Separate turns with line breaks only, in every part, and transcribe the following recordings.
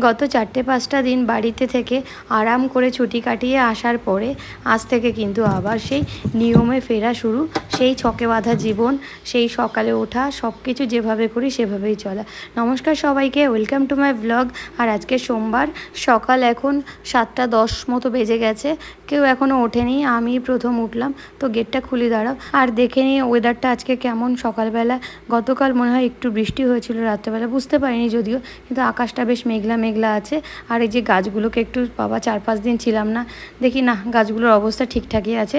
গত চারটে পাঁচটা দিন বাড়িতে থেকে আরাম করে ছুটি কাটিয়ে আসার পরে আজ থেকে কিন্তু আবার সেই নিয়মে ফেরা শুরু। সেই ছকে বাঁধা জীবন, সেই সকালে ওঠা সব কিছু যেভাবে করি সেভাবেই চলা। নমস্কার সবাইকে, ওয়েলকাম টু মাই ব্লগ। আর আজকে সোমবার, সকাল এখন সাতটা দশ মতো বেজে গেছে। কেউ এখনও ওঠেনি, আমি প্রথম উঠলাম। তো গেটটা খুলে দাঁড়াও। আর দেখে নিই ওয়েদারটা আজকে কেমন? সকালবেলা, গতকাল মনে হয় একটু বৃষ্টি হয়েছিল, রাত্রেবেলা বুঝতে পারিনি যদিও, কিন্তু আকাশটা বেশ মেঘলা মেঘলা আছে। আর এই যে গাছগুলোকে একটু বাবা চার পাঁচ দিন ছিলাম না, দেখি না, গাছগুলোর অবস্থা ঠিকঠাকই আছে।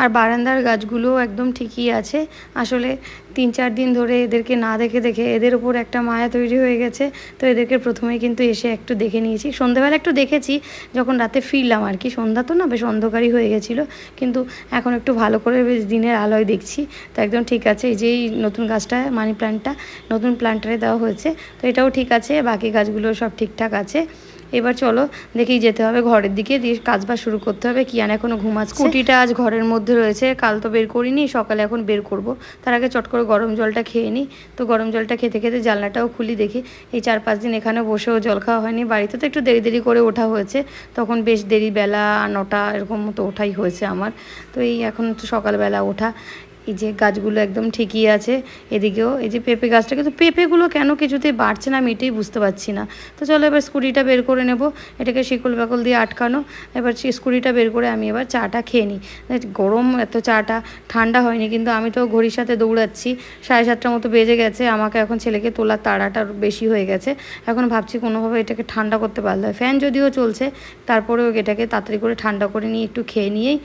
আর বারান্দার গাছগুলো একদম ঠিকই আছে। আসলে তিন চার দিন ধরে এদেরকে না দেখে দেখে এদের উপর একটা মায়া তৈরি হয়ে গেছে। তো এদেরকে প্রথমেই কিন্তু এসে একটু দেখে নিয়েছি। সন্ধ্যেবেলা একটু দেখেছি, যখন রাতে ফিরলাম আর কি। সন্ধ্যা তো না বেশ অন্ধকারই হয়ে গেছিল। কিন্তু এখন একটু ভালো করে বেশ দিনের আলোয় দেখছি। তো একদম ঠিক আছে, এই যে এই নতুন গাছটা, মানি প্ল্যান্টটা নতুন প্ল্যান্টারে দেওয়া হয়েছে। তো এটাও ঠিক আছে, বাকি গাছগুলো সব ঠিকঠাক আছে। এবার চলো দেখেই যেতে হবে ঘরের দিকে, দিয়ে কাজ বাজ শুরু করতে হবে। কিয়ান এখনও ঘুমাচ্ছে। স্কুটিটা আজ ঘরের মধ্যে রয়েছে, কাল তো বের করিনি, সকালে এখন বের করব। তার আগে চট করে গরম জলটা খেয়ে নিই তো গরম জলটা খেতে খেতে জানলাটাও খুলি দেখি। এই চার পাঁচ দিন এখানে বসেও জল খাওয়া হয়নি। বাড়িতে তো একটু দেরি দেরি করে ওঠা হয়েছে। তখন বেশ দেরি বেলা নটা এরকম মতো ওঠাই হয়েছে আমার। তো এই এখন তো সকালবেলা ওঠা। এই যে গাছগুলো একদম ঠিকই আছে, এদিকেও এই যে পেঁপে গাছটা, কিন্তু পেঁপেগুলো কেন কিছুতেই বাড়ছে না আমি এটাই বুঝতে পারছি না। তো চলো এবার স্কুটিটা বের করে নেব, এটাকে শিকল বাকল দিয়ে আটকানো, এবার স্কুটিটা বের করে আমি এবার চাটা খেয়ে নিই। গরম এত চাটা, ঠান্ডা হয়নি, কিন্তু আমি তো ঘড়ির সাথে দৌড়াচ্ছি, সাড়ে সাতটার মতো বেজে গেছে, আমাকে এখন ছেলেকে তোলার তাড়াটা বেশি হয়ে গেছে, এখন ভাবছি কোনোভাবে এটাকে ঠান্ডা করতে পারলে হয়। ফ্যান যদিও চলছে, তারপরেও এটাকে তাড়াতাড়ি করে ঠান্ডা করে নিয়ে একটু খেয়ে নিয়েই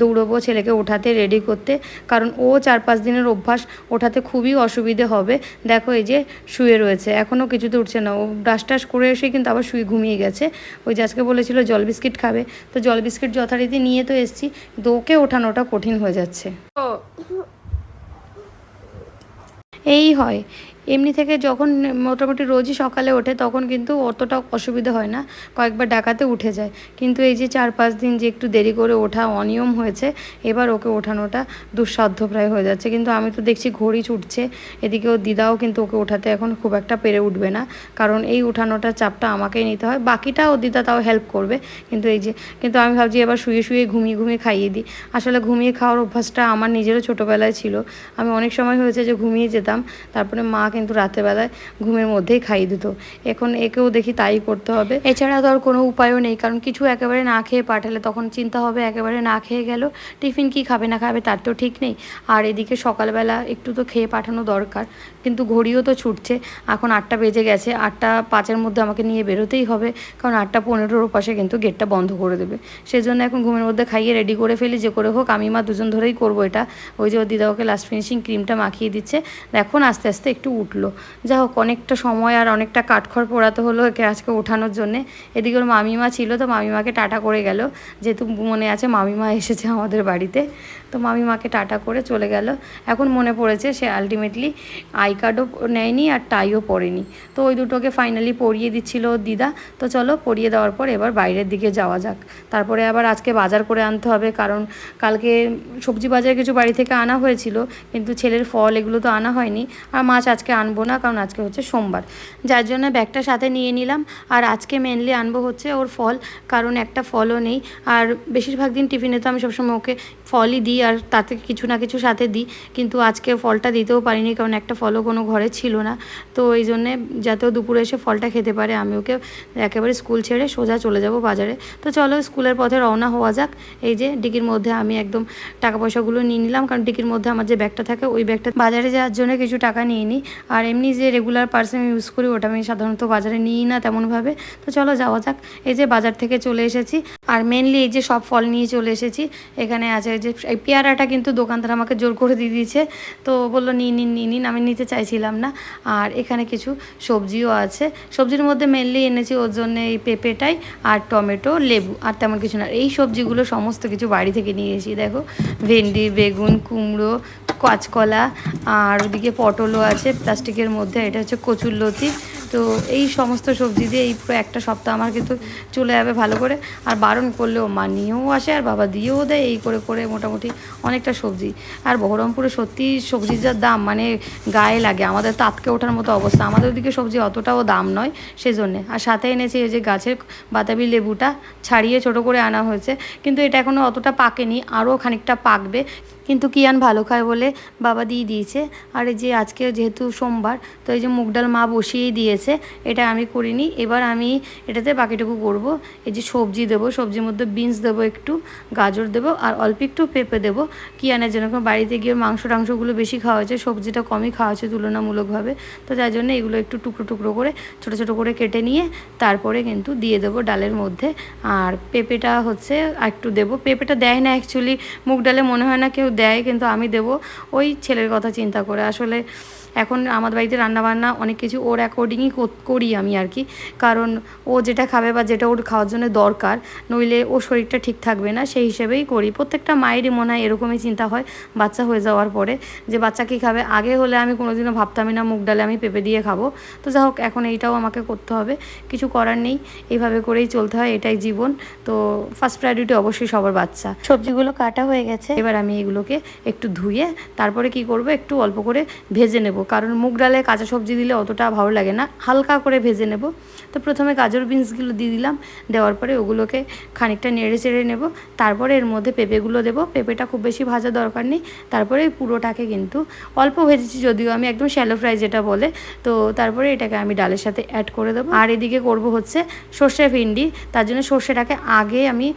দৌড়বো ছেলেকে ওঠাতে রেডি করতে। কারণ ও চার পাঁচ দিনের অভ্যাস ওঠাতে খুবই অসুবিধে হবে। দেখো এই যে শুয়ে রয়েছে এখনও কিছুতে উঠছে না। ও ব্রাশ টাশ করে এসে কিন্তু আবার শুয়ে ঘুমিয়ে গেছে। ওই যে আজকে বলেছিল জল বিস্কিট খাবে। তো জল বিস্কিট যথারীতি নিয়ে তো এসছি কিন্তু ওকে ওঠানোটা কঠিন হয়ে যাচ্ছে। এই হয়। এমনি থেকে যখন মোটামুটি রোজই সকালে ওঠে, তখন কিন্তু অতটা অসুবিধা হয় না। কয়েকবার ডাকাতে উঠে যায়। কিন্তু এই যে চার পাঁচ দিন যে একটু দেরি করে ওঠা অনিয়ম হয়েছে, এবার ওকে ওঠানোটা দুঃসাধ্য প্রায় হয়ে যাচ্ছে। কিন্তু আমি তো দেখছি ঘড়ি ছুটছে এদিকে ও দিদাও কিন্তু ওকে ওঠাতে এখন খুব একটা পেরে উঠবে না। কারণ এই উঠানোটার চাপটা আমাকেই নিতে হয়। বাকিটা ও দিদা তাও হেল্প করবে। কিন্তু এই যে, কিন্তু আমি ভাবছি এবার শুয়ে শুয়ে ঘুমিয়ে ঘুমিয়ে খাইয়ে দিই। আসলে ঘুমিয়ে খাওয়ার অভ্যাসটা আমার নিজেরও ছোটোবেলায় ছিল। আমি অনেক সময় হয়েছে যে ঘুমিয়ে যেতাম। তারপরে মা কিন্তু রাতেরবেলায় ঘুমের মধ্যেই খাইয়ে দিত। এখন একেও দেখি তাই করতে হবে। এছাড়া তো আর কোনো উপায়ও নেই, কারণ কিছু একেবারে না খেয়ে পাঠালে তখন চিন্তা হবে একেবারে না খেয়ে গেল, টিফিন কি খাবে না খাবে তার তো ঠিক নেই। আর এদিকে সকালবেলা একটু তো খেয়ে পাঠানো দরকার, কিন্তু ঘড়িও তো ছুটছে। এখন আটটা বেজে গেছে, আটটা পাঁচের মধ্যে আমাকে নিয়ে বেরোতেই হবে, কারণ আটটা পনেরোর পাশে কিন্তু গেটটা বন্ধ করে দেবে। সেই জন্য এখন ঘুমের মধ্যে খাইয়ে রেডি করে ফেলি, যে করে হোক, আমি মা দুজন ধরেই করব এটা। ওই যে ওর দিদা ওকে লাস্ট ফিনিশিং ক্রিমটা মাখিয়ে দিচ্ছে। এখন আস্তে আস্তে একটু উঠল। যা হোক, অনেকটা সময় আর অনেকটা কাঠখড় পোড়াতে হলো একে আজকে ওঠানোর জন্যে। এদিকে ওর মামিমা ছিল তো মামিমাকে টাটা করে গেল। যেহেতু মনে আছে মামিমা এসেছে আমাদের বাড়িতে, তো মামিমাকে টাটা করে চলে গেল। এখন মনে পড়েছে সে আলটিমেটলি আই কার্ডও নেয়নি আর টাইও পরেনি। তো ওই দুটোকে ফাইনালি পরিয়ে দিচ্ছিল দিদা। তো চলো পরিয়ে দেওয়ার পর এবার বাইরের দিকে যাওয়া যাক। তারপরে আবার আজকে বাজার করে আনতে হবে কারণ কালকে সবজি বাজার কিছু বাড়ি থেকে আনা হয়েছিল, কিন্তু ছেলের ফল এগুলো তো আনা হয়নি। আর মাছ আজকে আনব না, কারণ আজকে হচ্ছে সোমবার। যার জন্য ব্যাগটা সাথে নিয়ে নিলাম। আর আজকে মেনলি আনব হচ্ছে ওর ফল, কারণ একটা ফলও নেই। আর বেশিরভাগ দিন টিফিনে তো আমি সবসময় ওকে ফলই দিই আর তাতে কিছু না কিছু সাথে দিই। কিন্তু আজকে ফলটা দিতেও পারিনি কারণ একটা ফলও কোনো ঘরে ছিল না। তো এই জন্যে যাতেও দুপুরে এসে ফলটা খেতে পারে, আমি ওকে একেবারে স্কুল ছেড়ে সোজা চলে যাব বাজারে। তো চলো স্কুলের পথে রওনা হওয়া যাক। এই যে ডিকির মধ্যে আমি একদম টাকা পয়সাগুলো নিয়ে নিলাম, কারণ ডিকির মধ্যে আমার যে ব্যাগটা থাকে, ওই ব্যাগটা বাজারে যাওয়ার জন্য কিছু টাকা নিয়ে নিই। আর এমনি যে রেগুলার পার্সে আমি ইউজ করি, ওটা আমি সাধারণত বাজারে নিই না তেমনভাবে। তো চলো যাওয়া যাক। এই যে বাজার থেকে চলে এসেছি। আর মেনলি এই যে সব ফল নিয়ে চলে এসেছি। এখানে আছে যে এই পেয়ারাটা কিন্তু দোকানদার আমাকে জোর করে দিয়ে দিয়েছে। তো বলল, নিন নিন নিন নিন, আমি নিতে চাইছিলাম না। আর এখানে কিছু সবজিও আছে। সবজির মধ্যে মেনলি এনেছি ওর জন্য এই পেঁপেটাই আর টমেটো, লেবু আর তেমন কিছু না। এই সবজিগুলো সমস্ত কিছু বাড়ি থেকে নিয়ে এসি দেখো। ভেন্ডি, বেগুন, কুমড়ো, কাঁচকলা আর ওদিকে পটলও আছে প্লাস্টিকের মধ্যে। এটা হচ্ছে কচুরলতি। তো এই সমস্ত সবজি দিয়ে এই পুরো একটা সপ্তাহ আমার কিন্তু চলে যাবে ভালো করে। আর বারণ করলেও মা নিয়েও আসে আর বাবা দিয়েও দেয় এই করে করে মোটামুটি অনেকটা সবজি। আর বহরমপুরে সত্যি সবজির যা দাম মানে গায়ে লাগে। আমাদের তো আতকে ওঠার মতো অবস্থা। আমাদের ওদিকে সবজি অতটাও দাম নয় সেজন্যে। আর সাথে এনেছি এই যে গাছের বাতাবি লেবুটা, ছাড়িয়ে ছোট করে আনা হয়েছে। কিন্তু এটা এখনও অতটা পাকেনি, আরও খানিকটা পাকবে। কিন্তু কিয়ান ভালো খায় বলে বাবা দিয়ে দিয়েছে। আর এই যে আজকে যেহেতু সোমবার, তো এই যে মুগ ডাল মা বসিয়েই দিয়েছে, এটা আমি করিনি। এবার আমি এটাতে বাকিটুকু করব। এই যে সবজি দেবো, সবজির মধ্যে বিনস দেবো একটু, গাজর দেবো, আর অল্প একটু পেঁপে দেবো। কিয়ানের জন্য বাড়িতে গিয়ে মাংস টাংসগুলো বেশি খাওয়া হয়েছে, সবজিটা কমই খাওয়া হয়েছে তুলনামূলকভাবে। তো যার জন্য এগুলো একটু টুকরো টুকরো করে, ছোটো ছোটো করে কেটে নিয়ে তারপরে কিন্তু দিয়ে দেবো ডালের মধ্যে। আর পেঁপেটা হচ্ছে একটু দেবো। পেঁপেটা দেয় না অ্যাকচুয়ালি মুগ ডালে মনে হয় না কেউ দেয় কিন্তু আমি দেব। ওই ছেলের কথা চিন্তা করে। আসলে এখন আমাদের বাড়িতে রান্নাবান্না অনেক কিছু ওর অ্যাকর্ডিংই করি আমি আর কি। কারণ ও যেটা খাবে বা যেটা ওর খাওয়ার জন্য দরকার নইলে ওর শরীরটা ঠিক থাকবে না সেই হিসেবেই করি। প্রত্যেকটা মায়েরই মনে হয় এরকমই চিন্তা হয় বাচ্চা হয়ে যাওয়ার পরে যে বাচ্চা কী খাবে? আগে হলে আমি কোনোদিনও ভাবতামই না মুগ ডালে আমি পেঁপে দিয়ে খাব। তো যা হোক এখন এইটাও আমাকে করতে হবে। কিছু করার নেই এইভাবে করেই চলতে হয় এটাই জীবন। তো ফার্স্ট প্রায়োরিটি অবশ্যই সবার বাচ্চা। সবজিগুলো কাটা হয়ে গেছে। এবার আমি এগুলোকে একটু ধুয়ে তারপরে কি করব? একটু অল্প করে ভেজে নেব। কারণ মুগ ডালে কাঁচা সবজি দিলে অতটা ভালো লাগে না। হালকা করে ভেজে নেব। তো প্রথমে গাজর বিনসগুলো দিয়ে দিলাম। দেওয়ার পরে ওগুলোকে খানিকটা নেড়ে চেড়ে নেব। তারপরে এর মধ্যে পেঁপেগুলো দেবো। পেঁপেটা খুব বেশি ভাজা দরকার নেই। তারপরে পুরোটাকে কিন্তু অল্প ভেজেছি যদিও আমি একদম শ্যালো ফ্রাই যেটা বলে। তো তারপরে এটাকে আমি ডালের সাথে অ্যাড করে দেবো। আর এদিকে করব হচ্ছে সর্ষে ভিন্ডি। তার জন্য সর্ষেটাকে আগে আমি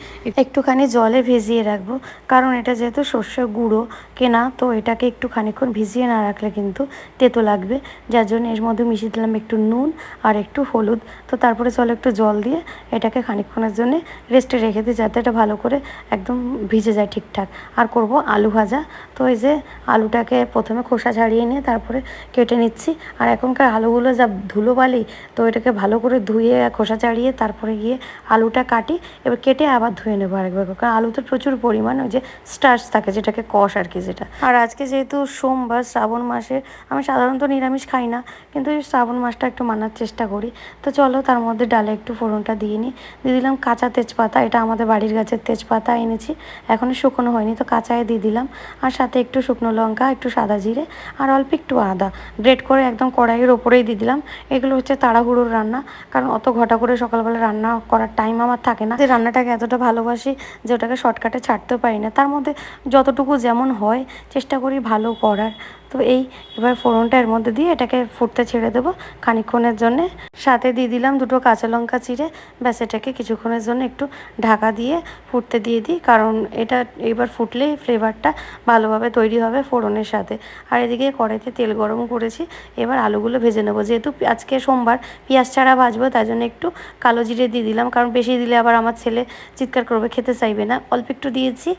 একটুখানি জলে ভিজিয়ে রাখব। কারণ এটা যেহেতু সর্ষে গুঁড়ো কেনা, তো এটাকে একটু খানিক্ষণ ভিজিয়ে না রাখলে কিন্তু তেতো লাগবে, যার জন্য এর মধ্যে মিশিয়ে দিলাম একটু নুন আর একটু হলুদ। তো তারপরে চলো একটু জল দিয়ে এটাকে খানিকক্ষণের জন্য রেস্টে রেখে দিই যাতে এটা ভালো করে একদম ভিজে যায় ঠিকঠাক। আর করব আলু ভাজা। তো এই যে আলুটাকে প্রথমে খোসা ছাড়িয়ে নিয়ে তারপরে কেটে নিচ্ছি। আর এখনকার আলুগুলো যা ধুলো বালি তো এটাকে ভালো করে ধুয়ে খোসা ছাড়িয়ে তারপরে গিয়ে আলুটা কাটি, এবার কেটে আবার ধুয়ে নেব আরেকবার করে। কারণ আলুতে প্রচুর পরিমাণ ওই যে স্টার্চ থাকে, যেটাকে কষ আর কি যেটা। আর আজকে যেহেতু সোমবার, শ্রাবণ মাসে আমি সাধারণত নিরামিষ খাই না, কিন্তু এই শ্রাবণ মাসটা একটু মানার চেষ্টা করি। তো চলো তার মধ্যে ডালে একটু ফোড়নটা দিয়ে নিই। দিয়ে দিলাম কাঁচা তেজপাতা, এটা আমাদের বাড়ির গাছের তেজপাতা এনেছি এখনও শুকনো হয়নি, তো কাঁচায় দিয়ে দিলাম। আর সাথে একটু শুকনো লঙ্কা, একটু সাদা জিরে, আর অল্প একটু আদা। গ্রেট করে একদম কড়াইয়ের ওপরেই দিয়ে দিলাম। এগুলো হচ্ছে তাড়াহুড়োর রান্না, কারণ অত ঘটা করে সকালবেলা রান্না করার টাইম আমার থাকে না। যে রান্নাটাকে এতটা ভালোবাসি, যে ওটাকে শর্টকাটে ছাড়তেও পারি না। তার মধ্যে যতটুকু যেমন হয়, চেষ্টা করি ভালো করার। তো এই এবার ফোড়নটা এর মধ্যে দিয়ে এটাকে ফুটতে ছেড়ে দেবো খানিকক্ষণের জন্যে। সাথে দিয়ে দিলাম দুটো কাঁচা লঙ্কা চিড়ে। ব্যাস, এটাকে কিছুক্ষণের জন্য একটু ঢাকা দিয়ে ফুটতে দিয়ে দিই। কারণ এটা এবার ফুটলেই ফ্লেভারটা ভালোভাবে তৈরি হবে ফোড়নের সাথে। আর এদিকে কড়াইতে তেল গরম করেছি। এবার আলুগুলো ভেজে নেব। যেহেতু আজকে সোমবার পেঁয়াজ ছাড়া ভাজবো, তাই জন্য একটু কালো জিরে দিয়ে দিলাম। কারণ বেশি দিলে আবার আমার ছেলে চিৎকার করবে, খেতে চাইবে না। অল্প একটু দিয়েছি।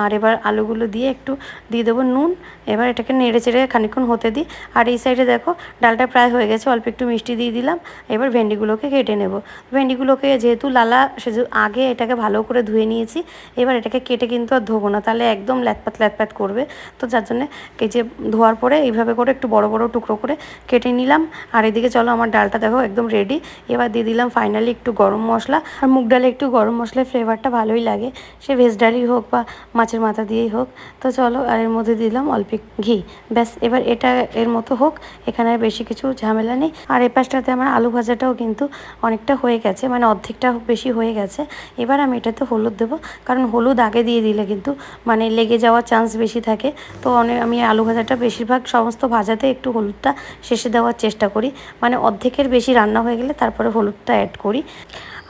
আর এবার আলুগুলো দিয়ে একটু দিয়ে দেবো নুন। এবার এটাকে নেড়ে চেড়ে খানিকক্ষণ হতে দিই। আর এই সাইডে দেখো, ডালটা প্রায় হয়ে গেছে, অল্প একটু মিষ্টি দিয়ে দিলাম। এবার ভেন্ডিগুলোকে কেটে নেব। ভেন্ডিগুলোকে যেহেতু লালা সে আগে এটাকে ভালো করে ধুয়ে নিয়েছি, এবার এটাকে কেটে কিন্তু আর ধোবো না। তাহলে একদম ল্যাতপাত ল্যাতপাত করবে। তো যার জন্যে এই যে ধোয়ার পরে এইভাবে করে একটু বড় বড় টুকরো করে কেটে নিলাম। আর এদিকে চলো, আমার ডালটা দেখো একদম রেডি এবার দিয়ে দিলাম ফাইনালি একটু গরম মশলা। আর মুগ ডালে একটু গরম মশলার ফ্লেভারটা ভালোই লাগে। সে ভেজ ডালই হোক বা মাছের মাথা দিয়েই হোক। তো চলো, আর এর মধ্যে দিলাম অল্প ঘি। ব্যাস এবার এটা এর মতো হোক, এখানে আর বেশি কিছু ঝামেলা নেই। আর এই পাশটাতে আমার আলু ভাজাটাও কিন্তু অনেকটা হয়ে গেছে মানে অর্ধেকটা বেশি হয়ে গেছে। এবার আমি এটাতে হলুদ দেবো, কারণ হলুদ আগে দিয়ে দিলে কিন্তু মানে লেগে যাওয়ার চান্স বেশি থাকে। তো অনেক আমি আলু ভাজাটা বেশিরভাগ সমস্ত ভাজাতে একটু হলুদটা শেষে দেওয়ার চেষ্টা করি। মানে অর্ধেকের বেশি রান্না হয়ে গেলে তারপরে হলুদটা অ্যাড করি।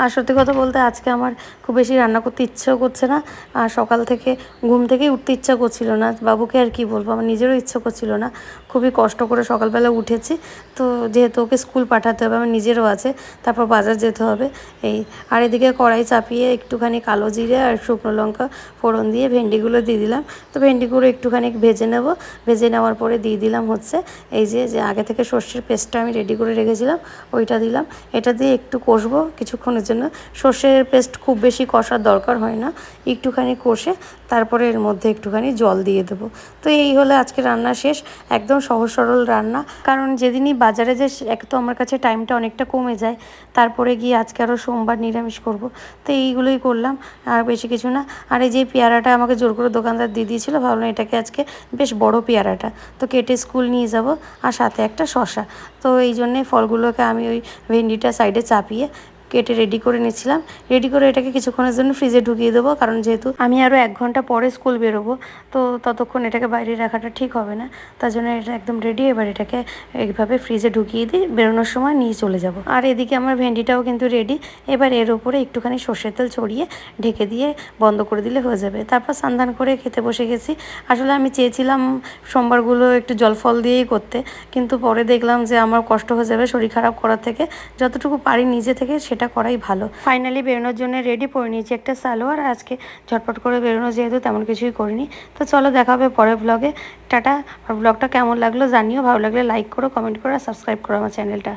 আর সত্যি কথা বলতে আজকে আমার খুব বেশি রান্না করতে ইচ্ছেও করছে না, আর সকাল থেকে, ঘুম থেকেই উঠতে ইচ্ছা করছিল না। বাবুকে আর কি বলব, আমার নিজেরও ইচ্ছা করছিল না। খুবই কষ্ট করে সকালবেলা উঠেছি। তো যেহেতু ওকে স্কুল পাঠাতে হবে, আমার নিজেরও আছে, তারপর বাজার যেতে হবে। এই, আর এদিকে কড়াই চাপিয়ে একটুখানি কালো জিরে আর শুকনো লঙ্কা ফোড়ন দিয়ে ভেন্ডিগুলো দিয়ে দিলাম। তো ভেন্ডিগুলো একটুখানি ভেজে নেব। ভেজে নেওয়ার পরে দিয়ে দিলাম হচ্ছে, এই যে যে আগে থেকে সর্ষের পেস্টটা আমি রেডি করে রেখেছিলাম, ওইটা দিলাম। এটা দিয়ে একটু কষবো, কিছুক্ষণের জন্য সর্ষের পেস্ট খুব বেশি কষার দরকার হয় না। একটুখানি কষে তারপরে এর মধ্যে একটুখানি জল দিয়ে দেবো। তো এই হলো আজকে রান্না শেষ, একদম সহজ সরল রান্না। কারণ যেদিনই বাজারে যে এক তো আমার কাছে টাইমটা অনেকটা কমে যায়। তারপরে গিয়ে আজকে আরও সোমবার নিরামিষ করব। তো এইগুলোই করলাম, আর বেশি কিছু না। আর এই যে পেয়ারাটা আমাকে জোর করে দোকানদার দিয়ে দিয়েছিল, ভাবলাম এটাকে আজকে বেশ বড় পেয়ারাটা। তো কেটে স্কুল নিয়ে যাব, আর সাথে একটা শশা তো এই জন্যে ফলগুলোকে আমি ওই ভেন্ডিটা সাইডে চাপিয়ে কেটে রেডি করে নিচ্ছিলাম রেডি করে এটাকে কিছুক্ষণের জন্য ফ্রিজে ঢুকিয়ে দেবো, কারণ যেহেতু আমি আরও এক ঘণ্টা পরে স্কুল বেরোবো, তো ততক্ষণ এটাকে বাইরে রাখাটা ঠিক হবে না। তার জন্য এটা একদম রেডি এবার এটাকে এইভাবে ফ্রিজে ঢুকিয়ে দিই বেরোনোর সময় নিয়ে চলে যাব। আর এদিকে আমার ভেন্ডিটাও কিন্তু রেডি এবার এর উপরে একটুখানি সর্ষের তেল ছড়িয়ে ঢেকে দিয়ে বন্ধ করে দিলে হয়ে যাবে। তারপর স্নান করে খেতে বসে গেছি। আসলে আমি চেয়েছিলাম সোমবারগুলো একটু জল ফল দিয়েই করতে, কিন্তু পরে দেখলাম যে আমার কষ্ট হয়ে যাবে শরীর খারাপ করার থেকে। যতটুকু পারি নিজে থেকে সেটা করাই ভালো। ফাইনালি বেরোনোর জন্য রেডি পরে নিয়েছি একটা সালোয়ার। আজকে ঝটপট করে বেরোনো যেহেতু তেমন কিছুই করিনি। তো চলো দেখা হবে পরের ব্লগে টাটা। আর ব্লগটা কেমন লাগল জানিও। ভালো লাগলে লাইক করো কমেন্ট করো, আর সাবস্ক্রাইব করো আমার চ্যানেলটা